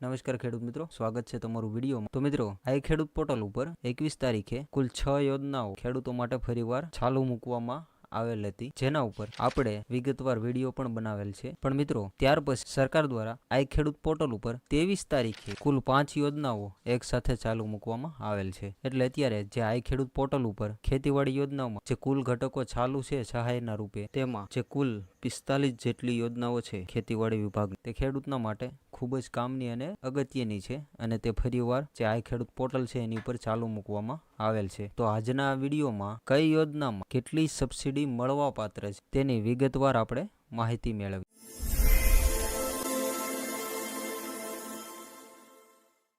નમસ્કાર ખેડૂત મિત્રો, સ્વાગત છે તમારું વિડીયોમાં. તો મિત્રો, આ ખેડૂત પોર્ટલ ઉપર એકવીસ તારીખે કુલ છ યોજનાઓ ખેડૂતો માટે ફરીવાર ચાલુ મૂકવામાં આવેલ હતી. જેના ઉપર આપણે વિગતવાર વીડિયો પણ બનાવેલ છે. પણ મિત્રો, ત્યાર પછી સરકાર દ્વારા આ ખેડૂત પોર્ટલ ઉપર ત્રેવીસ તારીખે કુલ પાંચ યોજનાઓ એક સાથે ચાલુ મૂકવામાં આવેલ છે. એટલે અત્યારે જે આ ખેડૂત પોર્ટલ ઉપર ખેતીવાડી યોજનાઓમાં જે કુલ ઘટકો ચાલુ છે સહાયના રૂપે, તેમાં જે કુલ પિસ્તાલીસ જેટલી યોજનાઓ છે ખેતીવાડી વિભાગ તે ખેડૂતના માટે ખૂબ જ કામની અને અગત્યની છે અને તે ફરીવાર જે આ ખેડૂત પોર્ટલ છે એની ઉપર ચાલુ મૂકવામાં આવેલ છે. તો આજના વિડીયોમાં કઈ યોજનામાં કેટલી સબસિડી મળવા પાત્ર છે. તેની વિગતવાર આપણે માહિતી મેળવી.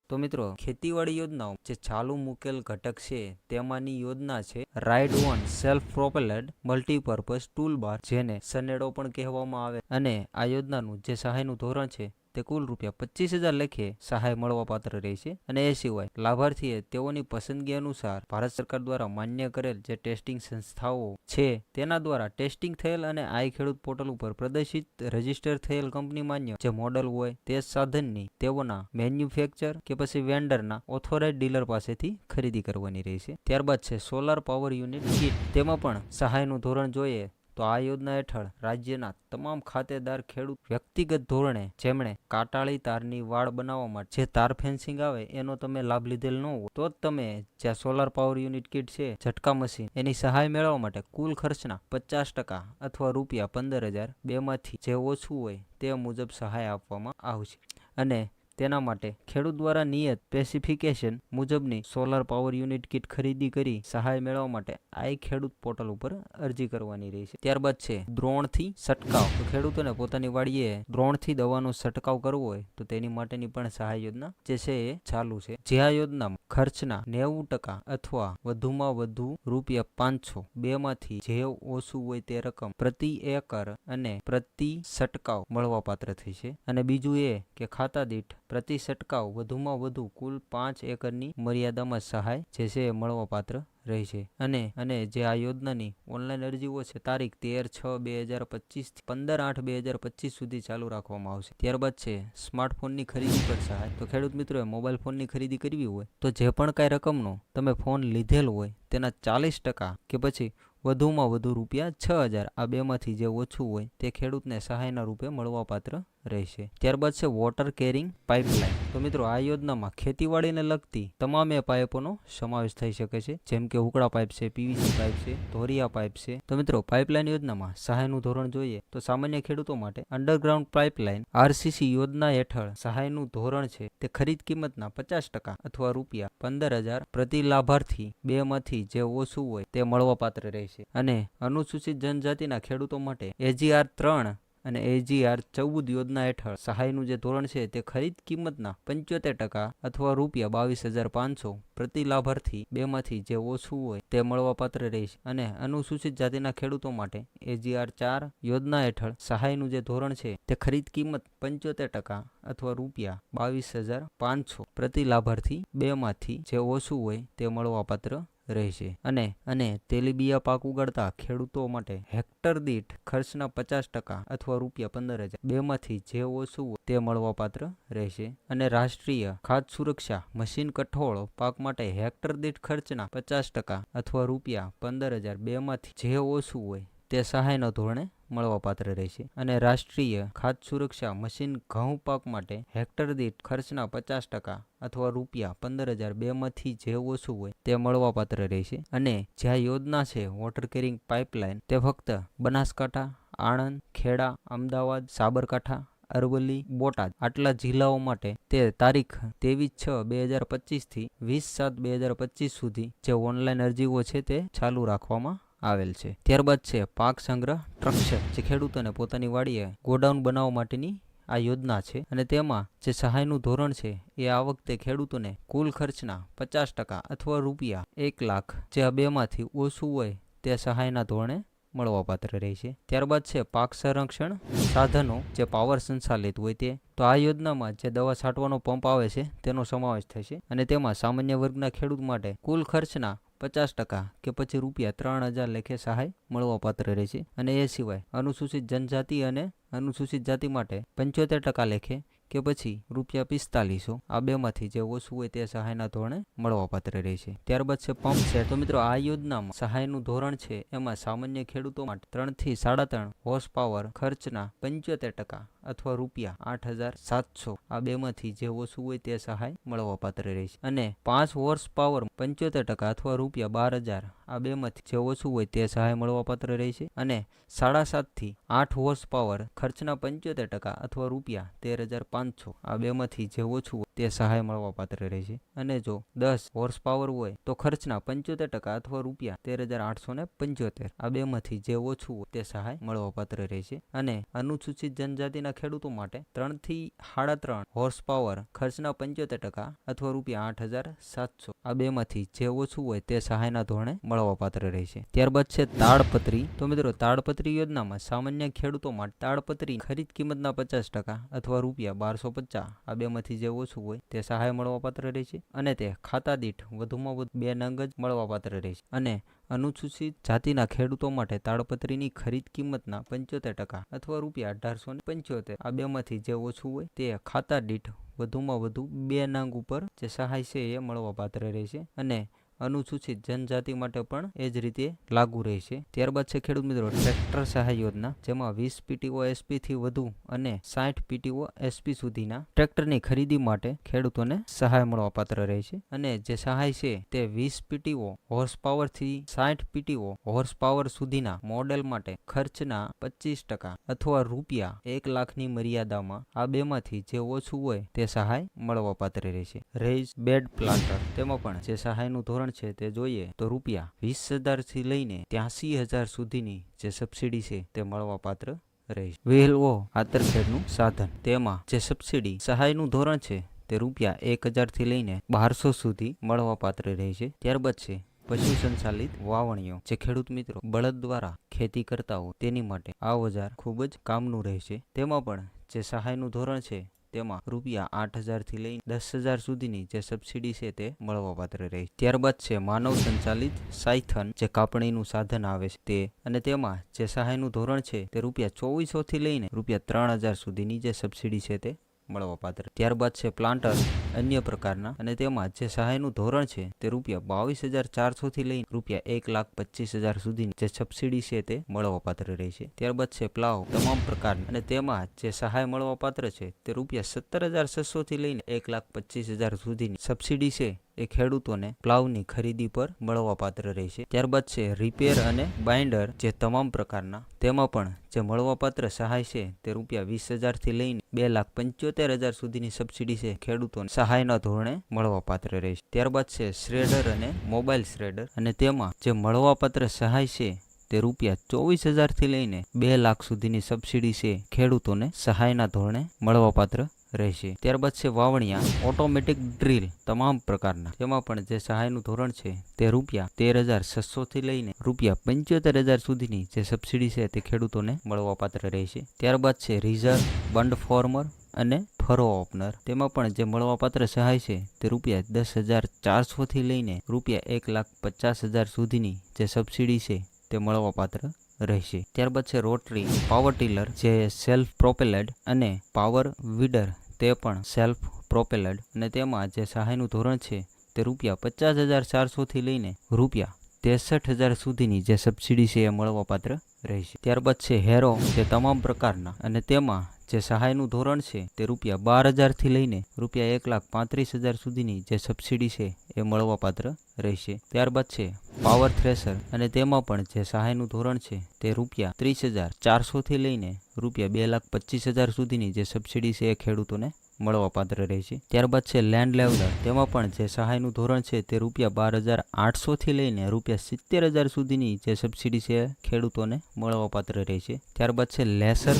તો મિત્રો, ખેતીવાડી યોજનાઓ જે ચાલુ મૂકેલ ઘટક છે, તેમાંની યોજના છે ride on self propelled multipurpose tool bar જેને સનેડો પણ કહેવામાં આવે. અને આ યોજનાનું જે સહાયનું ધોરણ છે તે કુલ રૂપિયા પચીસ હજાર લેખે સહાય મળવા પાત્ર રહેશે અને એ સિવાય લાભાર્થીએ તેઓની પસંદગી અનુસાર ભારત સરકાર દ્વારા માન્ય કરેલ જે ટેસ્ટિંગ સંસ્થાઓ છે તેના દ્વારા ટેસ્ટિંગ થયેલ અને આઈ ખેડૂત પોર્ટલ ઉપર પ્રદર્શિત રજિસ્ટર થયેલ કંપની માન્ય જે મોડલ હોય તે સાધનની તેઓના મેન્યુફેક્ચર કે પછી વેન્ડરના ઓથોરાઇઝ ડીલર પાસેથી ખરીદી કરવાની રહેશે. ત્યારબાદ છે સોલાર પાવર યુનિટ કીટ તેમાં પણ સહાયનું ધોરણ જોઈએ તો આ યોજના હેઠળ રાજ્યના તમામ ખાતેદાર ખેડૂત વ્યક્તિગત ધોરણે જેમણે કાટાળી તારની વાડ બનાવવા માટે જે તાર ફેન્સિંગ આવે એનો તમે લાભ લીધેલ ન હોય, તો જ તમે જ્યાં સોલાર પાવર યુનિટ કિટ છે, ઝટકા મશીન, એની સહાય મેળવવા માટે કુલ ખર્ચના પચાસ ટકા અથવા રૂપિયા પંદર હજાર બેમાંથી જે ઓછું હોય તે મુજબ સહાય આપવામાં આવશે. અને તેના માટે ખેડૂત દ્વારા નિયત સ્પેસિફિકેશન મુજબની સોલાર પાવર યુનિટ કિટ ખરીદી કરી સહાય મેળવવા માટે આઈ ખેડૂત પોર્ટલ ઉપર અરજી કરવાની રહેશે ત્યારબાદ છે, દ્રોણથી છંટકાવ. ખેડૂતોને પોતાની વાડીએ દ્રોણથી દવાનો છંટકાવ કરવો હોય તો તેની માટેની પણ સહાય યોજના જે છે એ ચાલુ છે. જે આ યોજના ખર્ચના નેવું ટકા અથવા વધુમાં વધુ રૂપિયા પાંચસો બેમાંથી જે ઓછું હોય તે રકમ પ્રતિ એકર અને પ્રતિ છટકાવ મળવાપાત્ર છે. અને બીજું એ કે ખાતા દીઠ પ્રતિ છંટકાવ વધુમાં વધુ કુલ પાંચ એકરની મર્યાદામાં સહાય જે છે મળવાપાત્ર રહેશે. અને અને જે આ યોજનાની ઓનલાઈન અરજીઓ છે, તારીખ તેર છ બે હજાર પચીસ પંદર આઠ બે હજાર પચીસ સુધી ચાલુ રાખવામાં આવશે. ત્યારબાદ છે, સ્માર્ટફોનની ખરીદી પર સહાય. તો ખેડૂત મિત્રોએ મોબાઈલ ફોનની ખરીદી કરવી હોય, તો જે પણ કાંઈ રકમનો તમે ફોન લીધેલ હોય, તેના ચાલીસ ટકા કે પછી વધુમાં વધુ રૂપિયા છ હજાર આ બેમાંથી જે ઓછું હોય, તે ખેડૂતને સહાયના રૂપે મળવાપાત્ર રહેશે. ત્યારબાદ છે વોટર કેરિંગ પાઇપલાઇન તો મિત્રો, આ યોજનામાં ખેતીવાડીને લગતી તમામ પાઇપોનો સમાવેશ થઈ શકે છે. જેમ કે ઉકળા પાઇપ છે, પીવીસી પાઇપ છે, ધોરિયા પાઇપ છે. તો મિત્રો, પાઇપલાઇન યોજનામાં સહાયનું ધોરણ જોઈએ તો સામાન્ય ખેડૂતો માટે અંડરગ્રાઉન્ડ પાઇપલાઇન આરસીસી યોજના હેઠળ સહાયનું ધોરણ છે તે ખરીદ કિંમતના પચાસ ટકા અથવા રૂપિયા પંદર હજાર પ્રતિ લાભાર્થી બેમાંથી જે ઓછું હોય તે મળવાપાત્ર રહેશે. અને અનુસૂચિત જનજાતિના ખેડૂતો માટે એજીઆર ત્રણ અને એજીઆર ચૌદ યોજના હેઠળ સહાયનું જે ધોરણ છે તે ખરીદ કિંમતના પંચોતેર ટકા અથવા રૂપિયા બાવીસ હજાર પાંચસો પ્રતિ લાભાર્થી બેમાંથી જે ઓછું હોય તે મળવાપાત્ર રહેશે. અને અનુસૂચિત જાતિના ખેડૂતો માટે એજીઆર ચાર યોજના હેઠળ સહાયનું જે ધોરણ છે તે ખરીદ કિંમત પંચોતેર ટકા અથવા રૂપિયા બાવીસ હજાર પાંચસો પ્રતિ લાભાર્થી બેમાંથી જે ઓછું હોય તે મળવાપાત્ર રહેશે. અને અને તેલીબિયા પાક ઉગાડતા ખેડૂતો માટે હેક્ટર દીઠ ખર્ચના પચાસ ટકા અથવા રૂપિયા પંદર હજાર. બેમાંથી જે ઓછું તે મળવાપાત્ર રહેશે. અને રાષ્ટ્રીય ખાદ્ય સુરક્ષા મશીન કઠોળ પાક માટે હેક્ટર દીઠ ખર્ચના પચાસ ટકા અથવા રૂપિયા પંદર હજાર બેમાંથી જે ઓછું હોય તે સહાયના ધોરણે મળવાપાત્ર રહેશે. અને રાષ્ટ્રીય ખાદ્ય સુરક્ષા મશીન ઘઉં પાક માટે હેક્ટર દીઠ ખર્ચના પચાસ ટકા અથવા રૂપિયા પંદર હજાર બેમાંથી જે ઓછું હોય તે મળવાપાત્ર રહેશે. અને જ્યાં યોજના છે વોટર કેરિંગ પાઇપલાઇન, તે ફક્ત બનાસકાંઠા, આણંદ, ખેડા, અમદાવાદ, સાબરકાંઠા, અરવલ્લી, બોટાદ આટલા જિલ્લાઓ માટે તે તારીખ ત્રેવીસ છ બે હજાર પચીસથી વીસ સાત બે હજાર પચીસ સુધી જે ઓનલાઈન અરજીઓ છે તે ચાલુ રાખવામાં આવેલ છે. ત્યારબાદ છે, પાક સંગ્રહ ટ્રક્ચર, જે ખેડૂતોને પોતાની વાડીએ ગોડાઉન બનાવવા માટેની આ યોજના છે અને તેમાં જે સહાયનું ધોરણ છે, એ આ વખતે ખેડૂતોને કુલ ખર્ચના પચાસ ટકા અથવા રૂપિયા એક લાખ જે આ બેમાંથી ઓછું હોય તે સહાયના ધોરણે મળવાપાત્ર રહેશે ત્યારબાદ છે, પાક સંરક્ષણ સાધનો જે પાવર સંચાલિત હોય તે. તો આ યોજનામાં જે દવા છાંટવાનો પંપ આવે છે, તેનો સમાવેશ થશે અને તેમાં સામાન્ય વર્ગના ખેડૂત માટે કુલ ખર્ચના પચાસ ટકા કે પછી રૂપિયા ત્રણ હજાર લેખે સહાય મળવાપાત્ર રહેશે અને એ સિવાય અનુસૂચિત જનજાતિ અને અનુસૂચિત જાતિ માટે પંચોતેર ટકા લેખે કે પછી રૂપિયા પિસ્તાલીસો આ બેમાંથી જે ઓછું હોય તે સહાયના ધોરણે મળવાપાત્ર રહેશે ત્યારબાદ છે પંપ સેટ. તો મિત્રો, આ યોજનામાં સહાયનું ધોરણ છે. એમાં સામાન્ય ખેડૂતો માટે ત્રણથી સાડા ત્રણ હોર્સ પાવર ખર્ચના પંચોતેર ટકા અથવા રૂપિયા આઠ હજાર સાતસો આ બેમાંથી જે ઓછું હોય તે સહાય મળવાપાત્ર રહેશે અને પાંચ હોર્સ પાવર પંચોતેર ટકા અથવા રૂપિયા બાર હજાર આ બેમાંથી જે ઓછું હોય તે સહાય મળવાપાત્ર રહેશે અને સાડા સાતથી આઠ હોર્સ પાવર ખર્ચના પંચોતેર ટકા અથવા રૂપિયા તેર હજાર પાંચસો આ બેમાંથી જે ઓછું તે સહાય મળવાપાત્ર રહેશે અને જો દસ હોર્સ પાવર હોય, તો ખર્ચના પંચોતેર ટકા અથવા રૂપિયા તેર હજાર આઠસો ને પંચોતેર. આ બેમાંથી જે ઓછું હોય, તે સહાય મળવાપાત્ર રહેશે અને અનુસૂચિત જનજાતિના ખેડૂતો માટે ત્રણથી સાડા ત્રણ હોર્સ પાવર ખર્ચના પંચોતેર ટકા અથવા રૂપિયા આઠ હજાર સાતસો. આ બેમાંથી જે ઓછું હોય, તે સહાયના ધોરણે મળવાપાત્ર રહેશે ત્યારબાદ છે તાડપત્રી. તો મિત્રો, તાડપત્રી યોજનામાં સામાન્ય ખેડૂતો માટે તાડપત્રી ખરીદ કિંમતના પચાસ ટકા અથવા રૂપિયા બારસો પચાસ. આ બેમાંથી જે ઓછું હોય તે સહાય મળવાપાત્ર રહેશે અને તે ખાતા દીઠ વધુમાં વધુ બે નંગ જ મળવાપાત્ર રહેશે અને અનુસૂચિત જાતિના ખેડૂતો માટે તાડપત્રીની ખરીદ કિંમતના પંચોતેર ટકા અથવા રૂપિયા અઢારસો ને પંચોતેર આ બેમાંથી જે ઓછું હોય તે ખાતા દીઠ વધુમાં વધુ બે નંગ ઉપર જે સહાય છે એ મળવાપાત્ર રહેશે અને અનુસૂચિત જનજાતિ માટે પણ એ જ રીતે લાગુ રહેશે. ત્યારબાદ છે ખેડૂત મિત્રો, ટ્રેક્ટર સહાય યોજના, જેમાં વીસ પીટીઓ એસપી થી વધુ અને સાઠ પીટીઓ એસપી સુધીના ટ્રેક્ટરની ખરીદી માટે ખેડૂતોને સહાય મળવાપાત્ર રહેશે. અને જે સહાય છે તે વીસ પીટીઓ હોર્સ પાવરથી સાઠ પીટીઓ હોર્સ પાવર સુધીના મોડેલ માટે ખર્ચના પચીસ ટકા અથવા રૂપિયા એક લાખની મર્યાદામાં આ બેમાંથી જે ઓછું હોય તે સહાય મળવાપાત્ર રહેશે. રેઝ બેડ પ્લાન્ટર તેમાં પણ જે સહાયનું ધોરણ છે તે જોઈએ તો રૂપિયા વીસ હજારથી લઈને ત્યાંસી હજાર સુધીની જે સબસિડી છે તે મળવાપાત્ર રહેશે. વહેલવો આંતરખેડનું સાધન. તેમાં જે સબસિડી સહાયનું ધોરણ છે તે રૂપિયા એક હજારથી લઈને બારસો સુધી મળવાપાત્ર રહેશે. ત્યારબાદ છે પશુ સંચાલિત વાવણીઓ. જે ખેડૂત મિત્રો બળદ દ્વારા ખેતી કરતા હોય તેની માટે આ ઓજાર ખૂબ જ કામનું રહેશે. તેમાં પણ જે સહાયનું ધોરણ છે તેમાં રૂપિયા આઠ હજારથી લઈને દસ હજાર સુધીની જે સબસિડી છે તે મળવાપાત્ર રહે. ત્યારબાદ છે માનવ સંચાલિત સાયથન જે કાપણીનું સાધન આવે છે તે. અને તેમાં જે સહાયનું ધોરણ છે તે રૂપિયા ચોવીસોથી લઈને રૂપિયા ત્રણ હજાર સુધીની જે સબસિડી છે તે મળવાપાત્ર ત્યારબાદ છે પ્લાન્ટર, અન્ય પ્રકારના. અને તેમાં જે સહાયનું ધોરણ છે તે રૂપિયા બાવીસ હજાર ચારસોથી લઈને રૂપિયા એક લાખ પચીસ હજાર સુધીની જે સબસિડી છે તે મળવાપાત્ર રહેશે ત્યારબાદ છે પ્લાવ, તમામ પ્રકારના. અને તેમાં જે સહાય મળવાપાત્ર છે તે રૂપિયા સત્તર હજાર છસોથી લઈને એક લાખ પચીસ હજાર સુધીની સબસિડી છે એ ખેડૂતોને પ્લાવની ખરીદી પર મળવાપાત્ર રહેશે. ત્યારબાદ છે રિપેર અને બાઇન્ડર જે તમામ પ્રકારના, તેમાં પણ જે મળવાપાત્ર સહાય છે તે રૂપિયા વીસ હજારથી લઈને બે લાખ પંચોતેર હજાર સુધીની સબસિડી છે ખેડૂતોને સહાયના ધોરણે મળવાપાત્ર રહેશે. ત્યારબાદ છે શ્રેડર અને મોબાઈલ શ્રેડર અને તેમાં જે મળવાપાત્ર સહાય છે તે રૂપિયા ચોવીસ હજારથી લઈને બે લાખ સુધીની સબસિડી છે ખેડૂતોને સહાયના ધોરણે મળવાપાત્ર રહેશે. ત્યારબાદ છે વાવણિયા, ઓટોમેટિક ડ્રીલ તમામ પ્રકારના. તેમાં પણ જે સહાયનું ધોરણ છે તે રૂપિયા તેર હજાર છસોથી લઈને રૂપિયા પંચોતેર હજાર સુધીની જે સબસિડી છે તે ખેડૂતોને મળવાપાત્ર રહેશે. ત્યારબાદ છે રિઝર્વ બંડ ફોર્મર અને ફરો ઓપનર. તેમાં પણ જે મળવાપાત્ર સહાય છે તે રૂપિયા દસ હજાર ચારસોથી લઈને રૂપિયા એક લાખ પચાસ હજાર સુધીની જે સબસિડી છે તે મળવાપાત્ર રહેશે. ત્યારબાદ છે રોટરી પાવર ટીલર જે સેલ્ફ પ્રોપેલેડ અને પાવર વીડર તે પણ સેલ્ફ પ્રોપેલેડ અને તેમાં જે સહાયનું ધોરણ છે તે રૂપિયા પચાસ હજાર ચારસોથી લઈને રૂપિયા ત્રેસઠ હજાર સુધીની જે સબસિડી છે એ મળવાપાત્ર રહેશે. ત્યારબાદ છે હેરો જે તમામ પ્રકારના. અને તેમાં જે સહાયનું ધોરણ છે તે રૂપિયા બાર હજારથી લઈને રૂપિયા એક લાખ પાંત્રીસ હજાર સુધીની જે સબસિડી છે એ મળવાપાત્ર રહેશે. ત્યારબાદ છે પાવર થ્રેસર અને તેમાં પણ જે સહાયનું ધોરણ છે તે રૂપિયા ત્રીસ હજાર ચારસોથી લઈને રૂપિયા બે લાખ પચીસ હજાર સુધીની જે સબસિડી છે એ ખેડૂતોને મળવાપાત્ર રહેશે ત્યારબાદ છે લેન્ડ લેવલર તેમાં પણ જે સહાયનું ધોરણ છે તે રૂપિયા બાર હજાર આઠસોથી લઈને રૂપિયા સિત્તેર હજાર સુધીની જે સબસિડી છે ખેડૂતોને મળવાપાત્ર રહેશે ત્યારબાદ છે લેસર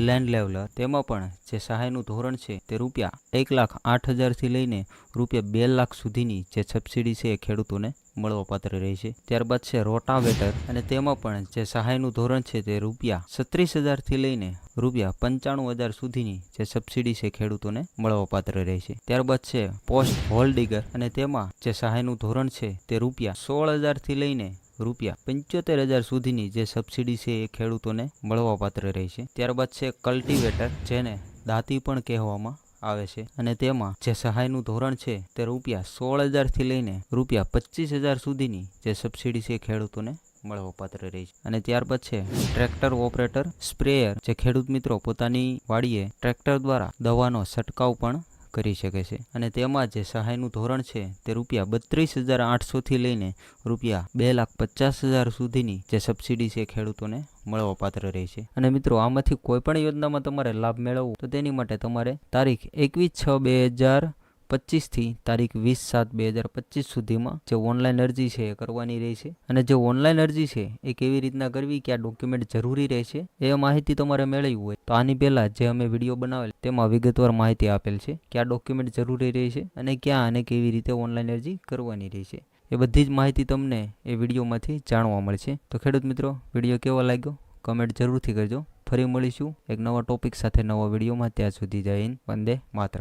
લેન્ડ લેવલર તેમાં પણ જે સહાયનું ધોરણ છે તે રૂપિયા એક લાખ આઠ હજારથી લઈને રૂપિયા બે લાખ સુધીની જે સબસિડી છે એ ખેડૂતોને મળવાપાત્ર રહેશે ત્યારબાદ છે રોટાવેટર અને તેમાં પણ જે સહાયનું ધોરણ છે તે રૂપિયા છત્રીસ હજારથી લઈને રૂપિયા પંચાણું હજાર સુધીની જે સબસિડી છે ખેડૂતોને મળવાપાત્ર રહેશે ત્યારબાદ છે પોસ્ટ હોલ્ડિગર અને તેમાં જે સહાયનું ધોરણ છે તે રૂપિયા સોળ હજારથી લઈને રૂપિયા પંચોતેર હજાર સુધીની જે સબસિડી છે એ ખેડૂતોને મળવાપાત્ર રહેશે ત્યારબાદ છે કલ્ટિવેટર જેને દાંતી પણ કહેવામાં આવે છે. અને તેમાં જે સહાયનું ધોરણ છે તે રૂપિયા સોળ હજારથી લઈને રૂપિયા પચીસ હજાર સુધીની જે સબસિડી છે ખેડૂતોને મળવાપાત્ર રહી છે. અને ત્યારબાદ છે ટ્રેક્ટર ઓપરેટર, સ્પ્રેયર. જે ખેડૂત મિત્રો પોતાની વાડીએ ટ્રેક્ટર દ્વારા દવાનો છંટકાવ પણ કરી શકે છે. અને તેમાં જે સહાયનું ધોરણ છે તે રૂપિયા બત્રીસ હજાર આઠસોથી લઈને રૂપિયા બે લાખ પચાસ હજાર સુધીની જે સબસિડી છે ખેડૂતોને ખેડૂતોને મળવાપાત્ર રહે છે. અને મિત્રો, આમાંથી કોઈ પણ યોજનામાં તમારે લાભ મેળવવો તો તેની માટે તમારે તારીખ એકવીસ છ બે હજાર પચીસથી તારીખ વીસ સાત બે હજાર પચીસ સુધીમાં જે ઓનલાઈન અરજી છે એ કરવાની રહે છે. અને જે ઓનલાઈન અરજી છે એ કેવી રીતના કરવી, કયા ડોક્યુમેન્ટ જરૂરી રહેશે એ માહિતી તમારે મેળવી હોય તો આની પહેલાં જે અમે વીડિયો બનાવેલ તેમાં વિગતવાર માહિતી આપેલ છે, કયા ડોક્યુમેન્ટ જરૂરી રહેશે અને ક્યાં અને કેવી રીતે ઓનલાઈન અરજી કરવાની રહેશે એ બધી જ માહિતી તમને એ વિડીયોમાંથી જાણવા મળશે. તો ખેડૂત મિત્રો, વીડિયો કેવો લાગ્યો? કમેન્ટ જરૂરથી કરજો. ફરી મળીશું એક નવા ટોપિક સાથે નવા વિડીયોમાં. ત્યાં સુધી જય હિન્દ, વંદે માતરમ.